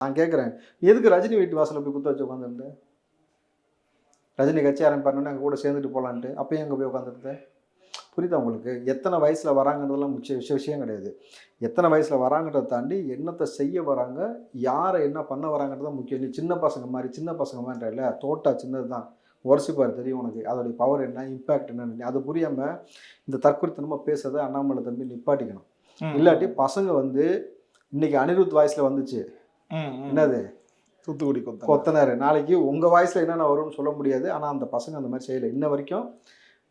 நான் கேட்குறேன் எதுக்கு ரஜினி வீட்டு வாசலில் போய் குத்த வச்சு உட்காந்துருந்த ரஜினி கட்சி ஆரம்பிப்பாருன்னு அங்கே கூட சேர்ந்துட்டு போகலான்ட்டு அப்பயும் அங்கே போய் உட்காந்துருந்தேன் புரியுதா உங்களுக்கு? எத்தனை வயசில் வராங்கன்றதெல்லாம் முக்கிய விஷய விஷயம் கிடையாது. எத்தனை வயசில் வராங்கன்றதை தாண்டி என்னத்தை செய்ய வராங்க யாரை என்ன பண்ண வராங்கன்றது முக்கியம். நீ சின்ன பசங்க மாதிரி சின்ன பசங்க மாதிரி இல்லை தோட்டா சின்னது தான் உரசிப்பார் தெரியும் உனக்கு. அதோடைய பவர் என்ன இம்பாக்ட் என்னன்னு. அது புரியாமல் இந்த தற்கொலைத்தனமாக பேசுறதை அண்ணாமலை தம்பி நிப்பாட்டிக்கணும். இல்லாட்டி பசங்க வந்து இன்னைக்கு அனிருத் வாய்ஸில் வந்துச்சு. என்னது? தூத்துக்குடி கொத்த கொத்தனார். நாளைக்கு உங்கள் வாய்ஸில் என்னென்ன வரும்னு சொல்ல முடியாது. ஆனால் அந்த பசங்க அந்த மாதிரி செய்யலை. இன்ன வரைக்கும்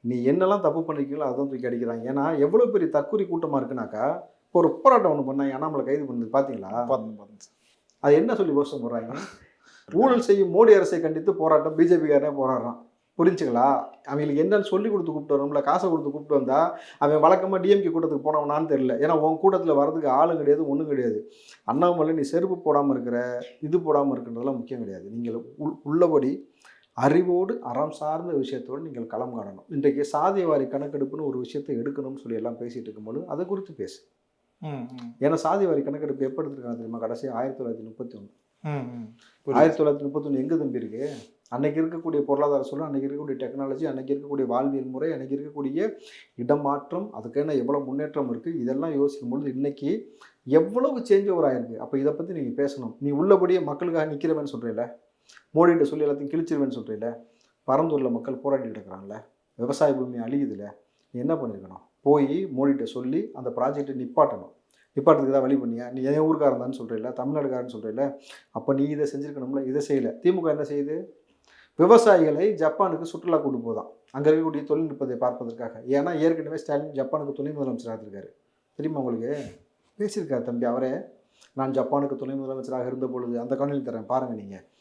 நீ என்னெல்லாம் தப்பு பண்ணிருக்கீங்களோ அதான் தூக்கி அடிக்கிறாங்க ஏன்னா எவ்வளோ பெரிய தற்கொலை கூட்டமாக இருக்குனாக்கா இப்போ ஒரு போராட்டம் ஒன்று பண்ணாங்க அண்ணாமலை கைது பண்ணது பார்த்தீங்களா அது என்ன சொல்லி கோஷம் போடுறாங்க? ஊழல் செய்யும் மோடி அரசை கண்டித்து போராட்டம். பிஜேபிக்காரனே போராடுறான். புரிஞ்சுங்களா? அவங்களுக்கு என்னன்னு சொல்லி கொடுத்து கூப்பிட்டு வரணும்ல காசை கொடுத்து கூப்பிட்டு வந்தா அவன் வழக்கமாக டிஎம்கே கூட்டத்துக்கு போனவனான்னு தெரியல. ஏன்னா உன் கூட்டத்தில் வரதுக்கு ஆளும் கிடையாது ஒன்றும் கிடையாது. அண்ணாமலை நீ செருப்பு போடாமல் இருக்கிற இது போடாமல் இருக்கிறதெல்லாம் முக்கியம் கிடையாது. நீங்கள் உள் உள்ளபடி அறிவோடு அறம் சார்ந்த விஷயத்தோடு நீங்கள் களம் காணணும். இன்றைக்கு சாதியவாரி கணக்கெடுப்புன்னு ஒரு விஷயத்தை எடுக்கணும்னு சொல்லி எல்லாம் பேசிட்டு இருக்கும்போது அதை குறித்து பேசு. ஏன்னா சாதிவாரி கணக்கெடுப்பு எப்போ எடுத்திருக்காங்க தெரியுமா? கடைசி ஆயிரத்தி தொள்ளாயிரத்தி முப்பத்தி ஒன்று. ஆயிரத்தி தொள்ளாயிரத்தி முப்பத்தொன்று எங்கே தம்பி இருக்கு? அன்னைக்கு இருக்கக்கூடிய பொருளாதார சூழல் அன்றைக்கி இருக்கக்கூடிய டெக்னாலஜி அன்றைக்கி இருக்கக்கூடிய வாழ்வியல் முறை அன்னைக்கு இருக்கக்கூடிய இடமாற்றம் அதுக்கான எவ்வளோ முன்னேற்றம் இருக்குது இதெல்லாம் யோசிக்கும் பொழுது இன்றைக்கி எவ்வளவு சேஞ்ச் ஓவர் ஆயிருக்கு? அப்போ இதை பற்றி நீங்கள் பேசணும். நீ உள்ளபடியே மக்களுக்காக நிற்கிறவன்னு சொல்கிறீல மோடிகிட்ட சொல்லி எல்லாத்தையும் கிழிச்சிருவேன்னு சொல்கிறீல பரந்தூரில் மக்கள் போராடிட்டு இருக்கிறாங்கள விவசாய பூமி அழியுதுல நீ என்ன பண்ணியிருக்கணும் போய் மோடிகிட்ட சொல்லி அந்த ப்ராஜெக்டை நிப்பாட்டணும். நிப்பாட்டுறதுக்கு தான் வழி பண்ணியா? நீ என் ஊருக்காரன் தான் சொல்கிறீல்ல தமிழ்நாடுக்காரன்னு சொல்கிறீல்ல அப்போ நீ இதை செஞ்சுருக்கணும்ல? இதை செய்யலை. திமுக என்ன செய்யுது? விவசாயிகளை ஜப்பானுக்கு சுற்றுலா கொண்டு போதான். அங்கே இருக்கக்கூடிய தொழில்நுட்பத்தை பார்ப்பதற்காக. ஏன்னா ஏற்கனவே ஸ்டாலின் ஜப்பானுக்கு துணை முதலமைச்சராக இருக்காரு தெரியுமா உங்களுக்கு? பேசியிருக்காரு தம்பி அவரே. நான் ஜப்பானுக்கு துணை முதலமைச்சராக இருந்த பொழுது அந்த காணொலி தரேன். பாருங்கள் நீங்கள்